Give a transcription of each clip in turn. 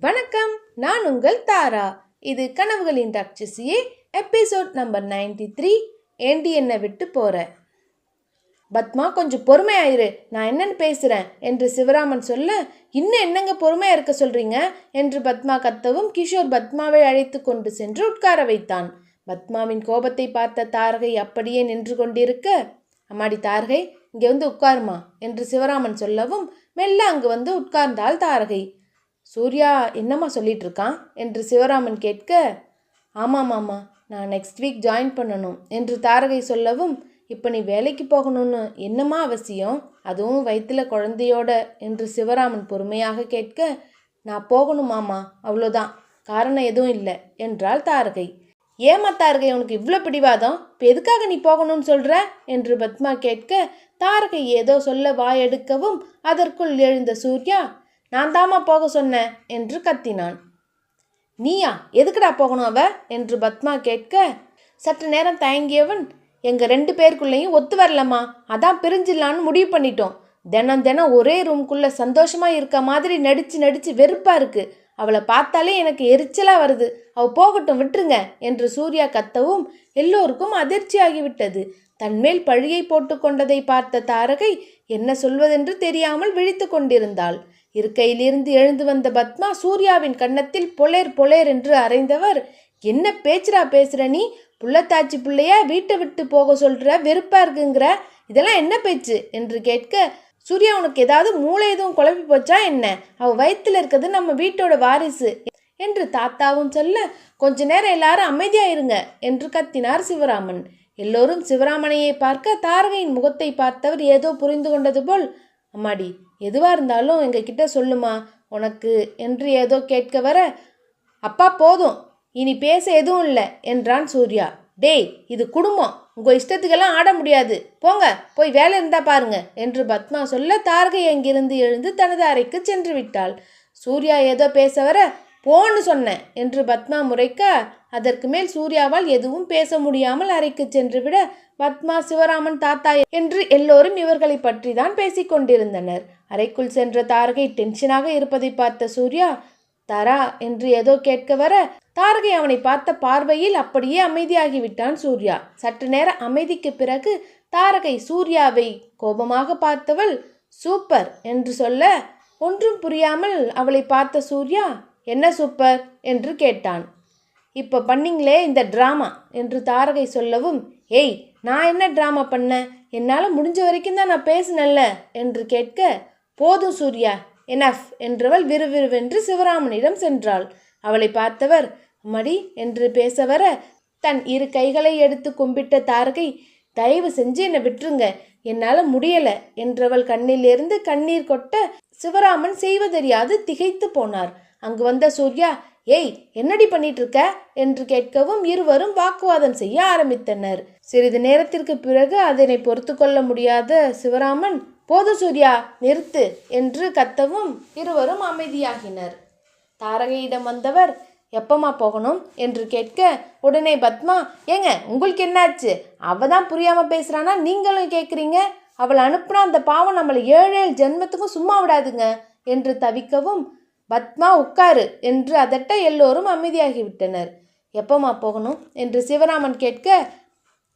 வணக்கம் நான் உங்கள் தாரா. இது கனவுகளின் ராட்சசியே எபிசோட் நம்பர் நைன்டி த்ரீ ஏண்டி என்னை விட்டு போற? பத்மா கொஞ்சம் பொறுமையாயிரு. நான் என்னன்னு பேசுறேன் என்று சிவராமன் சொல்ல இன்னும் என்னங்க பொறுமையா இருக்க சொல்றீங்க? என்று பத்மா கத்தவும் கிஷோர் பத்மாவை அழைத்து கொண்டு சென்று உட்கார வைத்தான். பத்மாவின் கோபத்தை பார்த்த தாரகை அப்படியே நின்று கொண்டிருக்க அம்மாடி தாரகை இங்கே வந்து உட்காருமா? என்று சிவராமன் சொல்லவும் மெல்ல அங்கு வந்து உட்கார்ந்தாள் தாரகை. சூர்யா என்னம்மா சொல்லிட்டு இருக்கான் என்று சிவராமன் கேட்க ஆமாம் மாமா நான் நெக்ஸ்ட் வீக் ஜாயின் பண்ணணும் என்று தாரகை சொல்லவும் இப்போ நீ வேலைக்கு போகணும்னு என்னம்மா அவசியம்? அதுவும் வயிற்றுல குழந்தையோட என்று சிவராமன் பொறுமையாக கேட்க நான் போகணுமாம்மா அவ்வளோதான். காரணம் எதுவும் இல்லை என்றாள் தாரகை. ஏமா தாரகை உனக்கு இவ்வளோ பிடிவாதம்? இப்போ எதுக்காக நீ போகணும்னு சொல்கிற என்று பத்மா கேட்க தாரகை ஏதோ சொல்ல வாயெடுக்கவும் அதற்குள் எழுந்த சூர்யா நான் தாமா போக சொன்னேன் என்று கத்தினான். நீயா எதுக்குடா போகணும் அவ? என்று பத்மா கேட்க சற்று நேரம் தயங்கியவன் எங்கள் ரெண்டு பேருக்குள்ளேயும் ஒத்து வரலம்மா அதான் பிரிஞ்சிடலான்னு முடிவு பண்ணிட்டோம். தினம் தினம் ஒரே ரூம்குள்ள சந்தோஷமா இருக்க மாதிரி நடிச்சு நடிச்சு வெறுப்பா இருக்கு. அவளை பார்த்தாலே எனக்கு எரிச்சலா வருது. அவ போகட்டும் விட்டுருங்க என்று சூர்யா கத்தவும் எல்லோருக்கும் அதிர்ச்சியாகிவிட்டது தன்மேல் பழியை போட்டுக்கொண்டதை பார்த்த தாரகை என்ன சொல்வதென்று தெரியாமல் விழித்து கொண்டிருந்தாள். இருக்கையிலிருந்து எழுந்து வந்த பத்மா சூர்யாவின் கன்னத்தில் பொலேர் பொலேர் என்று அறைந்தவர். என்ன பேச்சுரா பேசுற நீ? புள்ளத்தாச்சி பிள்ளைய? வீட்டை விட்டு போக சொல்ற? வெறுப்பா இருக்குங்கிற? இதெல்லாம் என்ன பேச்சு? என்று கேட்க சூர்யா உனக்கு ஏதாவது மூளை எதுவும் குழப்பி போச்சா என்ன? அவ வயிற்றுல இருக்கிறது நம்ம வீட்டோட வாரிசு. என்று தாத்தாவும் சொல்ல கொஞ்ச நேரம் எல்லாரும் அமைதியா இருங்க என்று கத்தினார் சிவராமன். எல்லோரும் சிவராமனையை பார்க்க தாரகையின் முகத்தை பார்த்தவர் ஏதோ புரிந்து கொண்டது போல் அம்மாடி எதுவாக இருந்தாலும் எங்ககிட்ட சொல்லுமா உனக்கு என்று ஏதோ கேட்க வர அப்பா போதும் இனி பேச எதுவும் இல்லை என்றான் சூர்யா. டேய் இது குடும்பம் உங்கள் இஷ்டத்துக்கெல்லாம் ஆட முடியாது. போங்க போய் வேலை இருந்தா பாருங்க என்று பத்மா சொல்ல தாரகை அங்கிருந்து எழுந்து தனது அறைக்கு சென்று விட்டாள். சூர்யா ஏதோ பேச வர போன்னு சொன்னேன் என்று பத்மா முறைக்க அதற்கு மேல் சூர்யாவால் எதுவும் பேச முடியாமல் அறைக்கு சென்று விட பத்மா சிவராமன் தாத்தா என்று எல்லோரும் இவர்களை பற்றி தான் பேசிக்கொண்டிருந்தனர் அறைக்குள் சென்ற தாரகை டென்ஷனாக இருப்பதை பார்த்த சூர்யா தரா என்று ஏதோ கேட்க வர தாரகை அவனை பார்த்த பார்வையில் அப்படியே அமைதியாகிவிட்டான் சூர்யா. சற்று நேர அமைதிக்கு பிறகு தாரகை சூர்யாவை கோபமாக பார்த்தவள் சூப்பர் என்று சொல்ல ஒன்றும் புரியாமல் அவளை பார்த்த சூர்யா என்ன சூப்பர் என்று கேட்டான். இப்போ பண்ணீங்களே இந்த ட்ராமா என்று தாரகை சொல்லவும் ஏய் நான் என்ன ட்ராமா பண்ணேன் என்னால் முடிஞ்ச வரைக்கும் தான் நான் பேசினல்ல என்று கேட்க போதும் சூர்யா எனஃப் என்றவள் விறுவிறுவென்று சிவராமனிடம் சென்றாள். அவளை பார்த்தவர் மடி என்று பேச வர தன் இரு கைகளை எடுத்து கும்பிட்ட தாரகை தயவு செஞ்சு என்னை விட்டுருங்க என்னால் முடியல என்றவள் கண்ணிலிருந்து கண்ணீர் கொட்ட சிவராமன் செய்வதறியாது திகைத்து போனார். அங்கு வந்த சூர்யா ஏய் என்னடி பண்ணிட்டு இருக்க என்று கேட்கவும் இருவரும் வாக்குவாதம் செய்ய ஆரம்பித்தனர். சிறிது நேரத்திற்கு பிறகு அதனை பொறுத்து கொள்ள முடியாத சிவராமன் போது சூர்யா நிறுத்து என்று கத்தவும் இருவரும் அமைதியாகினர். தாரகையிடம் வந்தவர் எப்பமா போகணும்? என்று கேட்க உடனே பத்மா ஏங்க உங்களுக்கு என்னாச்சு? அவ தான் புரியாமல் பேசுகிறானா நீங்களும் கேட்குறீங்க அவளை அனுப்புனா அந்த பாவம் நம்மளை ஏழு ஏழு ஜென்மத்துக்கும் சும்மா விடாதுங்க என்று தவிக்கவும் பத்மா உட்காரு என்று அதட்ட எல்லோரும் அமைதியாகிவிட்டனர். எப்பமா போகணும்? என்று சிவராமன் கேட்க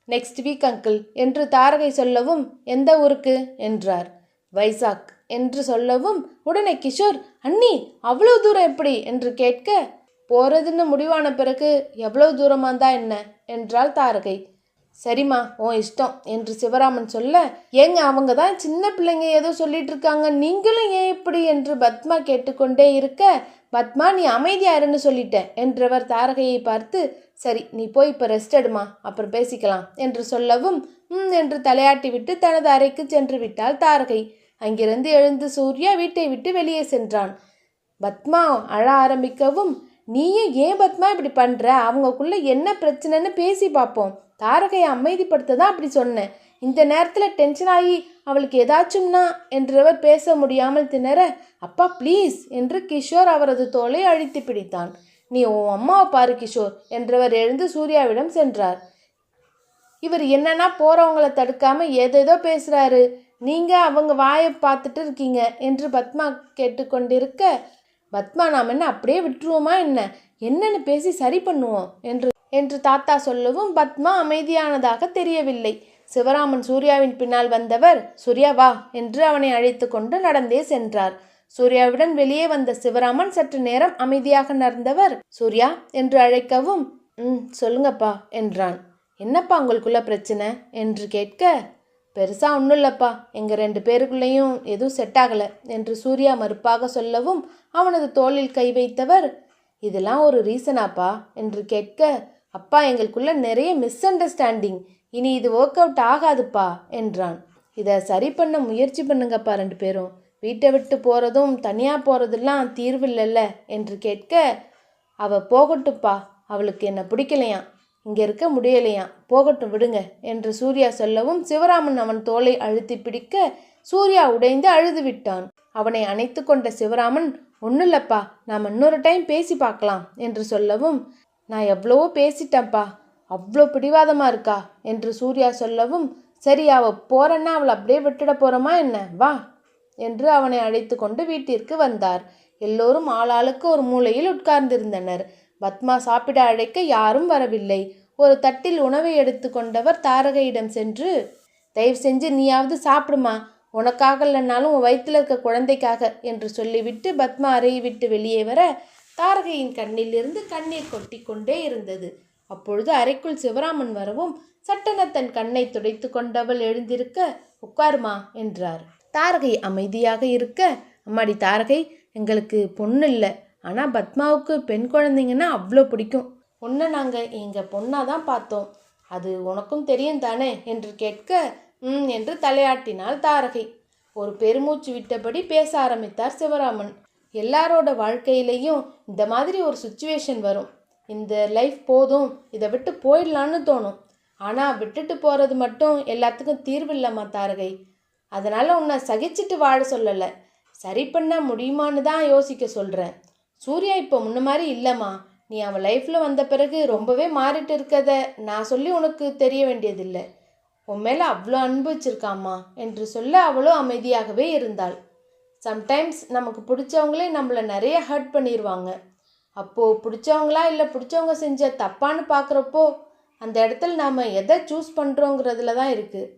நெக்ஸ்ட் வீக் அங்கிள் என்று தாரகை சொல்லவும் எந்த ஊருக்கு? என்றார். வைசாக் என்று சொல்லவும் உடனே கிஷோர் அண்ணி அவ்வளோ தூரம் எப்படி? என்று கேட்க போறதுன்னு முடிவான பிறகு எவ்வளவு தூரமாக இருந்தா என்ன? என்றாள் தாரகை. சரிம்மா உன் இஷ்டம் என்று சிவராமன் சொல்ல ஏங்க அவங்க தான் சின்ன பிள்ளைங்க ஏதோ சொல்லிட்டு இருக்காங்க. நீங்களும் ஏன் இப்படி என்று பத்மா கேட்டுக்கொண்டே இருக்க பத்மா நீ அமைதியாருன்னு சொல்லிட்டேன் என்றவர் தாரகையை பார்த்து சரி நீ போய் இப்போ ரெஸ்ட் எடுமா அப்புறம் பேசிக்கலாம் என்று சொல்லவும் ம் என்று தலையாட்டி விட்டு தனது அறைக்கு சென்று விட்டாள் தாரகை. அங்கிருந்து எழுந்து சூர்யா வீட்டை விட்டு வெளியே சென்றான். பத்மா அழ ஆரம்பிக்கவும் நீயும் ஏன் பத்மா இப்படி பண்ணுற அவங்களுக்குள்ளே என்ன பிரச்சனைன்னு பேசி பார்ப்போம். தாரகையை அமைதிப்படுத்த தான் அப்படி சொன்னேன். இந்த நேரத்தில் டென்ஷன் ஆகி அவளுக்கு ஏதாச்சும்னா என்றவர் பேச முடியாமல் திணற அப்பா ப்ளீஸ் என்று கிஷோர் அவரது தோலை அழித்து பிடித்தான். நீ உன் அம்மாவை பாரு கிஷோர் என்றவர் எழுந்து சூர்யாவிடம் சென்றார். இவர் என்னன்னா போகிறவங்களை தடுக்காம ஏதேதோ பேசுகிறாரு நீங்கள் அவங்க வாயை பார்த்துட்டு இருக்கீங்க என்று பத்மா கேட்டுக்கொண்டிருக்க பத்மா நாம் என்ன அப்படியே விட்டுருவோமா என்ன? என்னன்னு பேசி சரி பண்ணுவோம் என்று என்று தாத்தா சொல்லவும் பத்மா அமைதியானதாக தெரியவில்லை. சிவராமன் சூர்யாவின் பின்னால் வந்தவர் சூர்யா வா என்று அவனை அழைத்து கொண்டு நடந்தே சென்றார். சூர்யாவுடன் வெளியே வந்த சிவராமன் சற்று நேரம் அமைதியாக நடந்தவர் சூர்யா என்று அழைக்கவும் ம் சொல்லுங்கப்பா என்றான். என்னப்பா உங்களுக்குள்ள பிரச்சனை? என்று கேட்க பெருசா ஒன்றும் இல்லப்பா எங்கள் ரெண்டு பேருக்குள்ளேயும் எதுவும் செட் ஆகலை என்று சூர்யா மறுப்பாக சொல்லவும் அவனது தோளில் கை வைத்தவர் இதெல்லாம் ஒரு ரீசனாப்பா என்று கேட்க அப்பா எங்களுக்குள்ள நிறைய மிஸ் அண்டர்ஸ்டாண்டிங் இனி இது ஒர்க் அவுட் ஆகாதுப்பா என்றான். இதை சரி பண்ண முயற்சி பண்ணுங்கப்பா ரெண்டு பேரும். வீட்டை விட்டு போகிறதும் தனியாக போகிறதெல்லாம் தீர்வு இல்லைல்ல என்று கேட்க அவ போகட்டும்ப்பா அவளுக்கு என்னை பிடிக்கலையாம். இங்கே இருக்க முடியலையாம். போகட்டும் விடுங்க என்று சூர்யா சொல்லவும் சிவராமன் அவன் தோலை அழுத்தி பிடிக்க சூர்யா உடைந்து அழுது விட்டான். அவனை அணைத்து கொண்ட சிவராமன் ஒன்றும் இல்லப்பா நாம் இன்னொரு டைம் பேசி பார்க்கலாம் என்று சொல்லவும் நான் எவ்வளவோ பேசிட்டேன்ப்பா. அவ்வளோ பிடிவாதமாக இருக்கா என்று சூர்யா சொல்லவும் சரி அவ போறன்னா அவளை அப்படியே விட்டுட போகிறோமா என்ன? வா என்று அவனை அழைத்து கொண்டு வீட்டிற்கு வந்தார். எல்லோரும் ஆளாளுக்கு ஒரு மூலையில் உட்கார்ந்திருந்தனர். பத்மா சாப்பிட அழைக்க யாரும் வரவில்லை. ஒரு தட்டில் உணவை எடுத்து கொண்டவர் தாரகையிடம் சென்று தயவு செஞ்சு நீயாவது சாப்பிடுமா. உனக்காக இல்லைனாலும் உன் வயிற்றில் இருக்க குழந்தைக்காக என்று சொல்லிவிட்டு பத்மா அறையை விட்டு வெளியே வர தாரகையின் கண்ணிலிருந்து கண்ணீர் கொட்டி கொண்டே இருந்தது. அப்பொழுது அறைக்குள் சிவராமன் வரவும் சட்டென தன் கண்ணை துடைத்து கொண்டவள் எழுந்திருக்க உட்காருமா என்றார். தாரகை அமைதியாக இருக்க அம்மாடி தாரகை எங்களுக்கு பொண்ணு இல்லை. ஆனால் பத்மாவுக்கு பெண் குழந்தைங்கன்னா அவ்வளோ பிடிக்கும். ஒன்று நாங்கள் எங்கள் பொண்ணாக தான் பார்த்தோம். அது உனக்கும் தெரியும் தானே என்று கேட்க ம் என்று தலையாட்டினாள் தாரகை. ஒரு பெருமூச்சு விட்டபடி பேச ஆரம்பித்தார் சிவராமன். எல்லாரோட வாழ்க்கையிலையும் இந்த மாதிரி ஒரு சுச்சுவேஷன் வரும். இந்த லைஃப் போதும் இதை விட்டு போயிடலான்னு தோணும். ஆனால் விட்டுட்டு போகிறது மட்டும் எல்லாத்துக்கும் தீர்வு இல்லைம்மா தாரகை. அதனால் உன்னை சகிச்சிட்டு வாழ சொல்லலை. சரி பண்ண முடியுமான்னு தான் யோசிக்க சொல்கிறேன் சூர்யா இப்போ முன்ன மாதிரி இல்லைம்மா. நீ அவன் லைஃப்பில் வந்த பிறகு ரொம்பவே மாறிட்டு இருக்கத நான் சொல்லி உனக்கு தெரிய வேண்டியதில்லை. உன் மேலே அவ்வளோ அன்பு வச்சிருக்காம்மா என்று சொல்ல அவளோ அமைதியாகவே இருந்தாள். சம்டைம்ஸ் நமக்கு பிடிச்சவங்களே நம்மளை நிறைய ஹர்ட் பண்ணிடுவாங்க அப்போது பிடிச்சவங்களா இல்லை பிடிச்சவங்க செஞ்ச தப்பான்னு பார்க்குறப்போ அந்த இடத்துல நாம் எதை சூஸ் பண்ணுறோங்கிறதுல தான் இருக்குது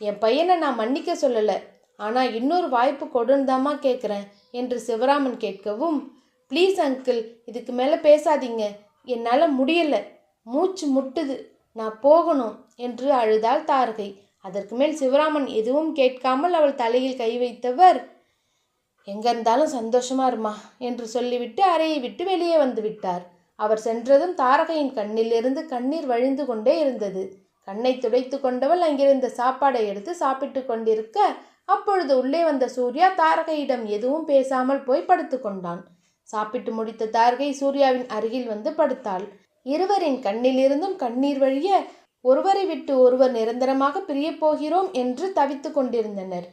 என் பையனை நான் மன்னிக்க சொல்லலை. ஆனால் இன்னொரு வாய்ப்பு கொடுந்தாமா கேட்குறேன் என்று சிவராமன் கேட்கவும் ப்ளீஸ் அங்கிள் இதுக்கு மேலே பேசாதீங்க. என்னால் முடியலை. மூச்சு முட்டுது. நான் போகணும் என்று அழுதாள் தாரகை. அதற்கு மேல் சிவராமன் எதுவும் கேட்காமல் அவள் தலையில் கை வைத்தவர் எங்க இருந்தாலும் சந்தோஷமா இருமா என்று சொல்லிவிட்டு அறையை விட்டு வெளியே வந்து விட்டார். அவர் சென்றதும் தாரகையின் கண்ணிலிருந்து கண்ணீர் வழிந்து கொண்டே இருந்தது. கண்ணை துடைத்து கொண்டவள் அங்கிருந்த சாப்பாடை எடுத்து சாப்பிட்டு கொண்டிருக்க அப்பொழுது உள்ளே வந்த சூர்யா தாரகையிடம் எதுவும் பேசாமல் போய் படுத்து கொண்டான். சாப்பிட்டு முடித்த தாரகை சூர்யாவின் அருகில் வந்து படுத்தாள். இருவரின் கண்ணிலிருந்தும் கண்ணீர் வழிய ஒருவரை விட்டு ஒருவர் நிரந்தரமாக பிரியப் போகிறோம் என்று தவித்துக் கொண்டிருந்தனர்.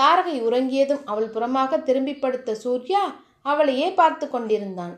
தாரகை உறங்கியதும் அவள் புறமாக திரும்பி படுத்த சூர்யா அவளையே பார்த்து கொண்டிருந்தான்.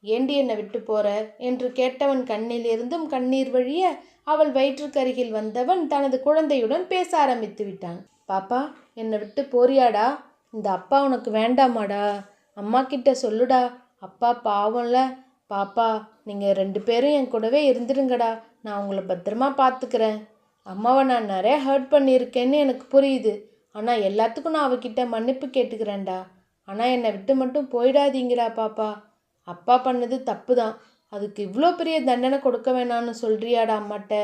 ஏண்டி என்னை விட்டு போற? என்று கேட்டவன் கண்ணிலிருந்தும் கண்ணீர் வழிய அவள் வயிற்றுக்கருகில் வந்தவன் தனது குழந்தையுடன் பேச ஆரம்பித்து விட்டான். பாப்பா என்னை விட்டு போறியாடா? இந்த அப்பா உனக்கு வேண்டாமாடா? அம்மா கிட்ட சொல்லுடா. அப்பா பாவம்ல. பாப்பா நீங்கள் ரெண்டு பேரும் என் கூடவே இருந்துருங்கடா. நான் உங்களை பத்திரமா பார்த்துக்கிறேன் அம்மாவை நான் நிறைய ஹர்ட் பண்ணியிருக்கேன்னு எனக்கு புரியுது. ஆனால் எல்லாத்துக்கும் நான் அவகிட்ட மன்னிப்பு கேட்டுக்கிறேன்டா. ஆனால் என்னை விட்டு மட்டும் போயிடாதீங்கடா பாப்பா. அப்பா பண்ணது தப்பு தான் அதுக்கு இவ்வளோ பெரிய தண்டனை கொடுக்க வேணாம்னு சொல்றியாடா அம்மாட்ட?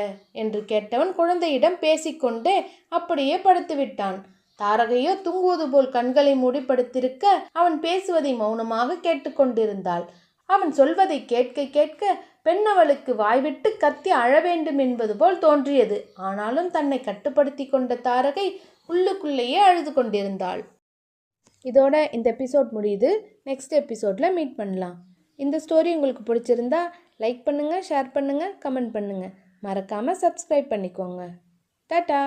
என்று கேட்டவன் குழந்தையிடம் பேசிக்கொண்டே அப்படியே படுத்து விட்டான். தாரகையோ தூங்குவது போல் கண்களை மூடி படுத்திருக்க அவன் பேசுவதை மௌனமாக கேட்டுக்கொண்டிருந்தாள். அவன் சொல்வதை கேட்க கேட்க பெண்ணவளுக்கு வாய்விட்டு கத்தி அழ வேண்டும் என்பது போல் தோன்றியது. ஆனாலும் தன்னை கட்டுப்படுத்தி கொண்ட தாரகை உள்ளுக்குள்ளேயே அழுது கொண்டிருந்தாள். இதோட இந்த எபிசோட் முடியுது. நெக்ஸ்ட் எபிசோடில் மீட் பண்ணலாம். இந்த ஸ்டோரி உங்களுக்கு பிடிச்சிருந்தா லைக் பண்ணுங்கள் ஷேர் பண்ணுங்கள் கமெண்ட் பண்ணுங்கள் மறக்காமல் சப்ஸ்கிரைப் பண்ணிக்கோங்க. டாட்டா